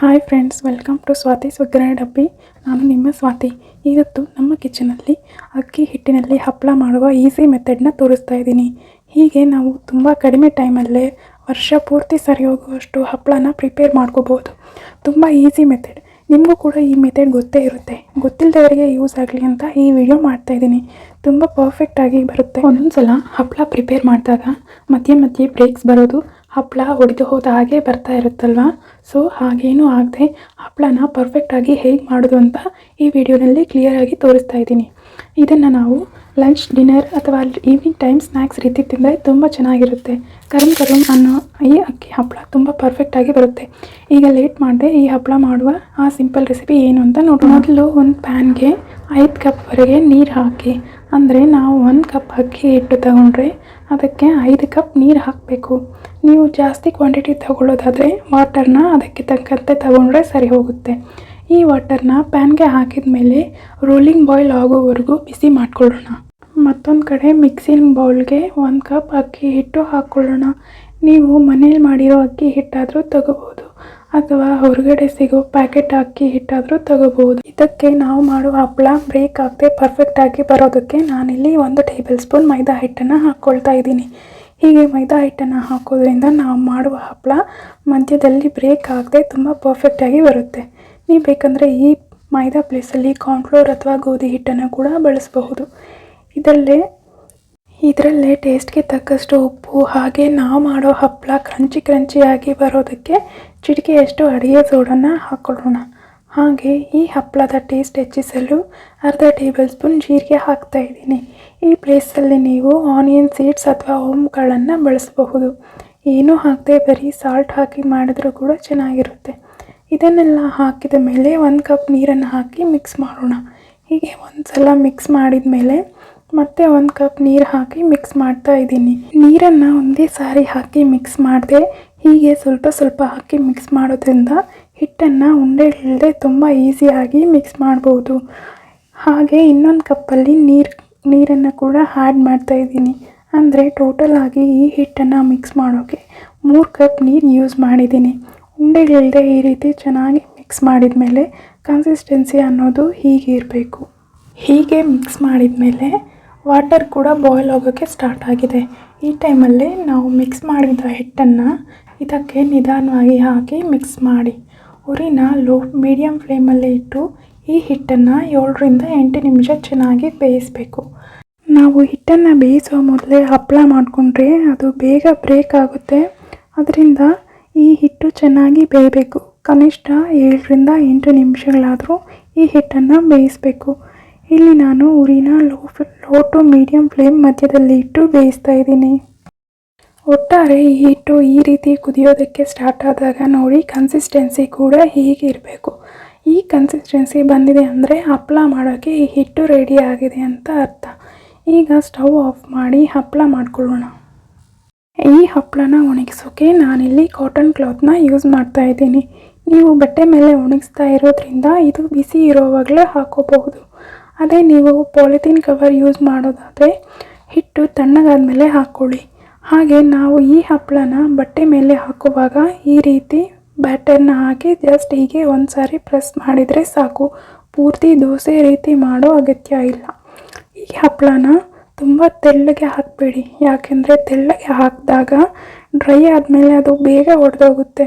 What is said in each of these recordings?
Hi friends welcome to Swathi ಸುಗ್ರಾಯ ಡಬ್ಬಿ ನಾನು ನಿಮ್ಮ ಸ್ವಾತಿ ಇವತ್ತು ನಮ್ಮ ಕಿಚನಲ್ಲಿ ಅಕ್ಕಿ ಹಿಟ್ಟಿನಲ್ಲಿ ಹಪ್ಪಳ ಮಾಡುವ ಈಸಿ ಮೆಥಡ್ನ ತೋರಿಸ್ತಾ ಇದ್ದೀನಿ. ಹೀಗೆ ನಾವು ತುಂಬ ಕಡಿಮೆ ಟೈಮಲ್ಲೇ ವರ್ಷ ಪೂರ್ತಿ ಸರಿ ಹೋಗುವಷ್ಟು ಹಪ್ಪಳನ ಪ್ರಿಪೇರ್ ಮಾಡ್ಕೋಬೋದು ತುಂಬ ಈಸಿ ಮೆಥಡ್ ನಿಮಗೂ ಕೂಡ ಈ ಮೆಥಡ್ ಗೊತ್ತೇ ಇರುತ್ತೆ. ಗೊತ್ತಿಲ್ಲದವರಿಗೆ ಯೂಸ್ ಆಗಲಿ ಅಂತ ಈ ವಿಡಿಯೋ ಮಾಡ್ತಾ ಇದ್ದೀನಿ. ತುಂಬ ಪರ್ಫೆಕ್ಟಾಗಿ ಬರುತ್ತೆ. ಒಂದೊಂದು ಸಲ ಹಪ್ಪಳ ಪ್ರಿಪೇರ್ ಮಾಡಿದಾಗ ಮಧ್ಯೆ ಮಧ್ಯೆ ಬ್ರೇಕ್ಸ್ ಬರೋದು ಹಪ್ಪಳ ಒಡೆದು ಹೋದ ಹಾಗೆ ಬರ್ತಾ ಇರುತ್ತಲ್ವಾ? ಸೊ, ಹಾಗೇನೂ ಆಗದೆ ಹಪ್ಪಳನ ಪರ್ಫೆಕ್ಟಾಗಿ ಹೇಗೆ ಮಾಡೋದು ಅಂತ ಈ ವಿಡಿಯೋನಲ್ಲಿ ಕ್ಲಿಯರಾಗಿ ತೋರಿಸ್ತಾ ಇದ್ದೀನಿ. ಇದನ್ನು ನಾವು ಲಂಚ್ ಡಿನ್ನರ್ ಅಥವಾ ಈವ್ನಿಂಗ್ ಟೈಮ್ ಸ್ನ್ಯಾಕ್ಸ್ ರೀತಿ ತಿಂದರೆ ತುಂಬ ಚೆನ್ನಾಗಿರುತ್ತೆ. ಕರಂ ಕರಂ ಅನ್ನೋ ಈ ಪರ್ಫೆಕ್ಟಾಗಿ ಬರುತ್ತೆ. ಈಗ ಲೇಟ್ ಮಾಡದೆ ಈ ಹಪ್ಪಳ ಮಾಡುವ ಆ ಸಿಂಪಲ್ ರೆಸಿಪಿ ಏನು ಅಂತ ನೋಡೋಣ. ಮೊದಲು ಒಂದು ಪ್ಯಾನ್ಗೆ ಐದು ಕಪ್ವರೆಗೆ ನೀರು ಹಾಕಿ, ಅಂದರೆ ನಾವು ಒಂದು ಕಪ್ ಅಕ್ಕಿ ಹಿಟ್ಟು ತಗೊಂಡ್ರೆ ಅದಕ್ಕೆ ಐದು ಕಪ್ ನೀರು ಹಾಕಬೇಕು. ನೀವು ಜಾಸ್ತಿ ಕ್ವಾಂಟಿಟಿ ತಗೊಳ್ಳೋದಾದರೆ ವಾಟರ್ನ ಅದಕ್ಕೆ ತಕ್ಕಂತೆ ತಗೊಂಡ್ರೆ ಸರಿ ಹೋಗುತ್ತೆ. ಈ ವಾಟರ್ನ ಪ್ಯಾನ್ಗೆ ಹಾಕಿದ ಮೇಲೆ ರೋಲಿಂಗ್ ಬಾಯ್ಲ್ ಆಗೋವರೆಗೂ ಬಿಸಿ ಮಾಡ್ಕೊಳ್ಳೋಣ. ಮತ್ತೊಂದು ಕಡೆ ಮಿಕ್ಸಿಂಗ್ ಬೌಲ್ಗೆ ಒಂದು ಕಪ್ ಅಕ್ಕಿ ಹಿಟ್ಟು ಹಾಕ್ಕೊಳ್ಳೋಣ. ನೀವು ಮನೇಲಿ ಮಾಡಿರೋ ಅಕ್ಕಿ ಹಿಟ್ಟಾದರೂ ತಗೋಬೋದು ಅಥವಾ ಹೊರಗಡೆ ಸಿಗೋ ಪ್ಯಾಕೆಟ್ ಅಕ್ಕಿ ಹಿಟ್ಟಾದರೂ ತಗೋಬೋದು. ಇದಕ್ಕೆ ನಾವು ಮಾಡುವ ಹಪ್ಪಳ ಬ್ರೇಕ್ ಆಗದೆ ಪರ್ಫೆಕ್ಟಾಗಿ ಬರೋದಕ್ಕೆ ನಾನಿಲ್ಲಿ ಒಂದು ಟೇಬಲ್ ಸ್ಪೂನ್ ಮೈದಾ ಹಿಟ್ಟನ್ನು ಹಾಕ್ಕೊಳ್ತಾ ಇದ್ದೀನಿ. ಹೀಗೆ ಮೈದಾ ಹಿಟ್ಟನ್ನು ಹಾಕೋದ್ರಿಂದ ನಾವು ಮಾಡುವ ಹಪ್ಪಳ ಮಧ್ಯದಲ್ಲಿ ಬ್ರೇಕ್ ಆಗದೆ ತುಂಬ ಪರ್ಫೆಕ್ಟಾಗಿ ಬರುತ್ತೆ. ನೀವು ಬೇಕಂದರೆ ಈ ಮೈದಾ ಪ್ಲೇಸಲ್ಲಿ ಕಾರ್ನ್ಫ್ಲೋರ್ ಅಥವಾ ಗೋಧಿ ಹಿಟ್ಟನ್ನು ಕೂಡ ಬಳಸಬಹುದು. ಇದರಲ್ಲೇ ಇದರಲ್ಲೇ ಟೇಸ್ಟ್ಗೆ ತಕ್ಕಷ್ಟು ಉಪ್ಪು, ಹಾಗೆ ನಾವು ಮಾಡೋ ಹಪ್ಪಳ ಕ್ರಂಚಿ ಕ್ರಂಚಿಯಾಗಿ ಬರೋದಕ್ಕೆ ಚಿಟಿಕೆಯಷ್ಟು ಅಡಿಗೆ ಸೋಡನ್ನ ಹಾಕ್ಕೊಳ್ಳೋಣ ಹಾಗೆ ಈ ಹಪ್ಪಳದ ಟೇಸ್ಟ್ ಹೆಚ್ಚಿಸಲು ಅರ್ಧ ಟೇಬಲ್ ಸ್ಪೂನ್ ಜೀರಿಗೆ ಹಾಕ್ತಾ ಇದ್ದೀನಿ. ಈ ಪ್ಲೇಸಲ್ಲಿ ನೀವು ಆನಿಯನ್ ಸೀಡ್ಸ್ ಅಥವಾ ಓಮ್ಗಳನ್ನು ಬಳಸಬಹುದು. ಏನೂ ಹಾಕದೆ ಬರೀ ಸಾಲ್ಟ್ ಹಾಕಿ ಮಾಡಿದ್ರೂ ಕೂಡ ಚೆನ್ನಾಗಿರುತ್ತೆ. ಇದನ್ನೆಲ್ಲ ಹಾಕಿದ ಮೇಲೆ ಒಂದು ಕಪ್ ನೀರನ್ನು ಹಾಕಿ ಮಿಕ್ಸ್ ಮಾಡೋಣ. ಹೀಗೆ ಒಂದು ಸಲ ಮಿಕ್ಸ್ ಮಾಡಿದ ಮೇಲೆ ಮತ್ತೆ ಒಂದು ಕಪ್ ನೀರು ಹಾಕಿ ಮಿಕ್ಸ್ ಮಾಡ್ತಾ ಇದ್ದೀನಿ. ನೀರನ್ನು ಒಂದೇ ಸಾರಿ ಹಾಕಿ ಮಿಕ್ಸ್ ಮಾಡಿದೆ, ಹೀಗೆ ಸ್ವಲ್ಪ ಸ್ವಲ್ಪ ಹಾಕಿ ಮಿಕ್ಸ್ ಮಾಡೋದ್ರಿಂದ ಹಿಟ್ಟನ್ನು ಉಂಡೆ ಇಲ್ಲದೆ ತುಂಬ ಈಸಿಯಾಗಿ ಮಿಕ್ಸ್ ಮಾಡ್ಬೋದು. ಹಾಗೆ ಇನ್ನೊಂದು ಕಪ್ಪಲ್ಲಿ ನೀರು, ನೀರನ್ನು ಕೂಡ ಆ್ಯಡ್ ಮಾಡ್ತಾ ಇದ್ದೀನಿ. ಅಂದರೆ ಟೋಟಲ್ ಆಗಿ ಈ ಹಿಟ್ಟನ್ನು ಮಿಕ್ಸ್ ಮಾಡೋಕ್ಕೆ ಮೂರು ಕಪ್ ನೀರು ಯೂಸ್ ಮಾಡಿದ್ದೀನಿ. ಉಂಡೆಗಳಿಲ್ಲದೆ ಈ ರೀತಿ ಚೆನ್ನಾಗಿ ಮಿಕ್ಸ್ ಮಾಡಿದ ಮೇಲೆ ಕನ್ಸಿಸ್ಟೆನ್ಸಿ ಅನ್ನೋದು ಹೀಗೆ ಇರಬೇಕು ಹೀಗೆ ಮಿಕ್ಸ್ ಮಾಡಿದ ಮೇಲೆ ವಾಟರ್ ಕೂಡ ಬಾಯ್ಲ್ ಆಗೋಕ್ಕೆ ಸ್ಟಾರ್ಟ್ ಆಗಿದೆ. ಈ ಟೈಮಲ್ಲಿ ನಾವು ಮಿಕ್ಸ್ ಮಾಡಿದ ಹಿಟ್ಟನ್ನು ಇದಕ್ಕೆ ನಿಧಾನವಾಗಿ ಹಾಕಿ ಮಿಕ್ಸ್ ಮಾಡಿ. ಉರಿನ ಲೋ ಮೀಡಿಯಮ್ ಫ್ಲೇಮಲ್ಲಿ ಇಟ್ಟು ಈ ಹಿಟ್ಟನ್ನು ಏಳರಿಂದ ಎಂಟು ನಿಮಿಷ ಚೆನ್ನಾಗಿ ಬೇಯಿಸಬೇಕು. ನಾವು ಹಿಟ್ಟನ್ನು ಬೇಯಿಸುವ ಮೊದಲೇ ಹಪ್ಪಳ ಮಾಡಿಕೊಂಡ್ರೆ ಅದು ಬೇಗ ಬ್ರೇಕ್ ಆಗುತ್ತೆ. ಅದರಿಂದ ಈ ಹಿಟ್ಟು ಚೆನ್ನಾಗಿ ಬೇಯಬೇಕು. ಕನಿಷ್ಠ ಏಳರಿಂದ ಎಂಟು ನಿಮಿಷಗಳಾದರೂ ಈ ಹಿಟ್ಟನ್ನು ಬೇಯಿಸಬೇಕು. ಇಲ್ಲಿ ನಾನು ಊರಿನ low low to medium flame ಮಧ್ಯದಲ್ಲಿ ಇಟ್ಟು ಬೇಯಿಸ್ತಾ ಇದ್ದೀನಿ. ಒಟ್ಟಾರೆ ಈ ಹಿಟ್ಟು ಈ ರೀತಿ ಕುದಿಯೋದಕ್ಕೆ ಸ್ಟಾರ್ಟ್ ಆದಾಗ ನೋಡಿ ಕನ್ಸಿಸ್ಟೆನ್ಸಿ ಕೂಡ ಹೀಗೆ ಇರಬೇಕು. ಈ ಕನ್ಸಿಸ್ಟೆನ್ಸಿ ಬಂದಿದೆ ಅಂದರೆ ಹಪ್ಪಳ ಮಾಡೋಕ್ಕೆ ಈ ಹಿಟ್ಟು ರೆಡಿ ಆಗಿದೆ ಅಂತ ಅರ್ಥ. ಈಗ ಸ್ಟವ್ ಆಫ್ ಮಾಡಿ ಹಪ್ಪಳ ಮಾಡ್ಕೊಳ್ಳೋಣ. ಈ ಹಪ್ಪಳನ ಒಣಗಿಸೋಕೆ ನಾನಿಲ್ಲಿ ಕಾಟನ್ ಕ್ಲಾತ್ನ ಯೂಸ್ ಮಾಡ್ತಾ ಇದ್ದೀನಿ. ನೀವು ಬಟ್ಟೆ ಮೇಲೆ ಒಣಗಿಸ್ತಾ ಇರೋದ್ರಿಂದ ಇದು ಬಿಸಿ ಇರೋವಾಗಲೇ ಹಾಕೋಬಹುದು. ಅದೇ ನೀವು ಪಾಲಿಥೀನ್ ಕವರ್ ಯೂಸ್ ಮಾಡೋದಾದರೆ ಹಿಟ್ಟು ತಣ್ಣಗಾದ ಮೇಲೆ ಹಾಕ್ಕೊಳ್ಳಿ. ಹಾಗೆ ನಾವು ಈ ಹಪ್ಪಳನ ಬಟ್ಟೆ ಮೇಲೆ ಹಾಕುವಾಗ ಈ ರೀತಿ ಬ್ಯಾಟರ್ನ ಹಾಕಿ ಜಸ್ಟ್ ಹೀಗೆ ಒಂದು ಸಾರಿ ಪ್ರೆಸ್ ಮಾಡಿದರೆ ಸಾಕು. ಪೂರ್ತಿ ದೋಸೆ ರೀತಿ ಮಾಡೋ ಅಗತ್ಯ ಇಲ್ಲ. ಈ ಹಪ್ಪಳನ ತುಂಬ ತೆಳ್ಳಗೆ ಹಾಕಬೇಡಿ. ಯಾಕೆಂದರೆ ತೆಳ್ಳಗೆ ಹಾಕಿದಾಗ ಡ್ರೈ ಆದಮೇಲೆ ಅದು ಬೇಗ ಒಡೆದೋಗುತ್ತೆ.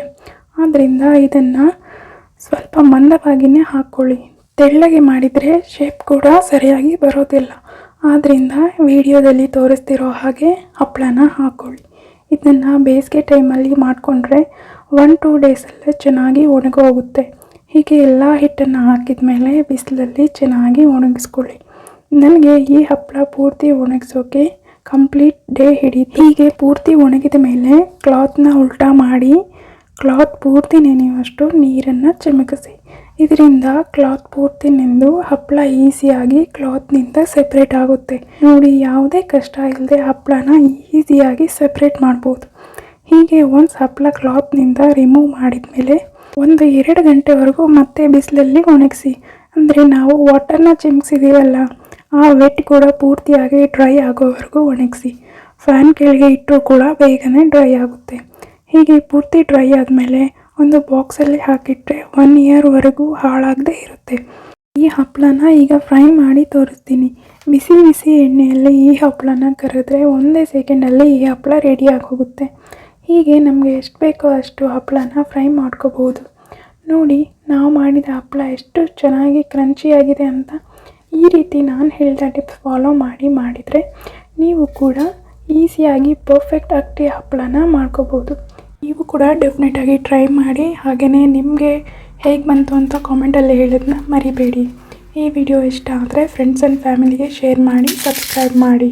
ಆದ್ದರಿಂದ ಇದನ್ನು ಸ್ವಲ್ಪ ಮಂದವಾಗಿಯೇ ಹಾಕ್ಕೊಳ್ಳಿ. ತೆಳ್ಳಗೆ ಮಾಡಿದರೆ ಶೇಪ್ ಕೂಡ ಸರಿಯಾಗಿ ಬರೋದಿಲ್ಲ. ಆದ್ದರಿಂದ ವಿಡಿಯೋದಲ್ಲಿ ತೋರಿಸ್ತಿರೋ ಹಾಗೆ ಹಪ್ಪಳನ ಹಾಕ್ಕೊಳ್ಳಿ ಇದನ್ನು ಬೇಸಿಗೆ ಟೈಮಲ್ಲಿ ಮಾಡಿಕೊಂಡ್ರೆ ಒನ್ ಟೂ ಡೇಸಲ್ಲೇ ಚೆನ್ನಾಗಿ ಒಣಗೋಗುತ್ತೆ ಹೀಗೆ ಎಲ್ಲ ಹಿಟ್ಟನ್ನು ಹಾಕಿದ ಮೇಲೆ ಬಿಸಿಲಲ್ಲಿ ಚೆನ್ನಾಗಿ ಒಣಗಿಸ್ಕೊಳ್ಳಿ. ನನಗೆ ಈ ಹಪ್ಪಳ ಪೂರ್ತಿ ಒಣಗಿಸೋಕೆ ಕಂಪ್ಲೀಟ್ ಡೇ ಹಿಡಿತು. ಹೀಗೆ ಪೂರ್ತಿ ಒಣಗಿದ ಮೇಲೆ ಕ್ಲಾತ್ನ ಉಲ್ಟಾ ಮಾಡಿ ಕ್ಲಾತ್ ಪೂರ್ತಿ ನೆನೆಯುವಷ್ಟು ನೀರನ್ನು ಚಿಮುಕಿಸಿ. ಇದರಿಂದ ಕ್ಲಾತ್ ಪೂರ್ತಿ ನಿಂದು ಹಪ್ಪಳ ಈಸಿಯಾಗಿ ಕ್ಲಾತ್ನಿಂದ ಸೆಪ್ರೇಟ್ ಆಗುತ್ತೆ. ನೋಡಿ, ಯಾವುದೇ ಕಷ್ಟ ಇಲ್ಲದೆ ಹಪ್ಪಳನ ಈಸಿಯಾಗಿ ಸೆಪ್ರೇಟ್ ಮಾಡ್ಬೋದು. ಹೀಗೆ ಒಂದು ಹಪ್ಪಳ ಕ್ಲಾತ್ನಿಂದ ರಿಮೂವ್ ಮಾಡಿದ ಮೇಲೆ ಒಂದು ಎರಡು ಗಂಟೆವರೆಗೂ ಮತ್ತೆ ಬಿಸಿಲಲ್ಲಿ ಒಣಗಿಸಿ. ಅಂದರೆ ನಾವು ವಾಟರ್ನ ಚಿಮ್ಸಿದೀವಲ್ಲ ಆ ವೆಟ್ ಕೂಡ ಪೂರ್ತಿಯಾಗಿ ಡ್ರೈ ಆಗೋವರೆಗೂ ಒಣಗಿಸಿ. ಫ್ಯಾನ್ ಕೆಳಗೆ ಇಟ್ಟರೂ ಕೂಡ ಬೇಗನೆ ಡ್ರೈ ಆಗುತ್ತೆ. ಹೀಗೆ ಪೂರ್ತಿ ಡ್ರೈ ಆದಮೇಲೆ ಒಂದು ಬಾಕ್ಸಲ್ಲಿ ಹಾಕಿಟ್ರೆ ಒನ್ ಇಯರ್ವರೆಗೂ ಹಾಳಾಗದೇ ಇರುತ್ತೆ. ಈ ಹಪ್ಪಳನ ಈಗ ಫ್ರೈ ಮಾಡಿ ತೋರಿಸ್ತೀನಿ. ಬಿಸಿ ಬಿಸಿ ಎಣ್ಣೆಯಲ್ಲಿ ಈ ಹಪ್ಪಳನ ಕರೆದ್ರೆ ಒಂದೇ ಸೆಕೆಂಡಲ್ಲಿ ಈ ಹಪ್ಪಳ ರೆಡಿಯಾಗಿ ಹೋಗುತ್ತೆ ಹೀಗೆ ನಮಗೆ ಎಷ್ಟು ಬೇಕೋ ಅಷ್ಟು ಹಪ್ಪಳನ ಫ್ರೈ ಮಾಡ್ಕೋಬೋದು. ನೋಡಿ, ನಾವು ಮಾಡಿದ ಹಪ್ಪಳ ಎಷ್ಟು ಚೆನ್ನಾಗಿ ಕ್ರಂಚಿಯಾಗಿದೆ ಅಂತ ಈ ರೀತಿ ನಾನು ಹೇಳಿದ ಟಿಪ್ಸ್ ಫಾಲೋ ಮಾಡಿ ಮಾಡಿದರೆ ನೀವು ಕೂಡ ಈಸಿಯಾಗಿ ಪರ್ಫೆಕ್ಟ್ ಅಕ್ಕಿ ಹಪ್ಪಳನ ಮಾಡ್ಕೋಬೋದು. ನೀವು ಕೂಡ ಡೆಫಿನೆಟಾಗಿ ಟ್ರೈ ಮಾಡಿ ಹಾಗೆಯೇ ನಿಮಗೆ ಹೇಗೆ ಬಂತು ಅಂತ ಕಾಮೆಂಟಲ್ಲಿ ಹೇಳೋದನ್ನ ಮರಿಬೇಡಿ. ಈ ವಿಡಿಯೋ ಇಷ್ಟ ಆದರೆ ಫ್ರೆಂಡ್ಸ್ ಆ್ಯಂಡ್ ಫ್ಯಾಮಿಲಿಗೆ ಶೇರ್ ಮಾಡಿ ಸಬ್ಸ್ಕ್ರೈಬ್ ಮಾಡಿ.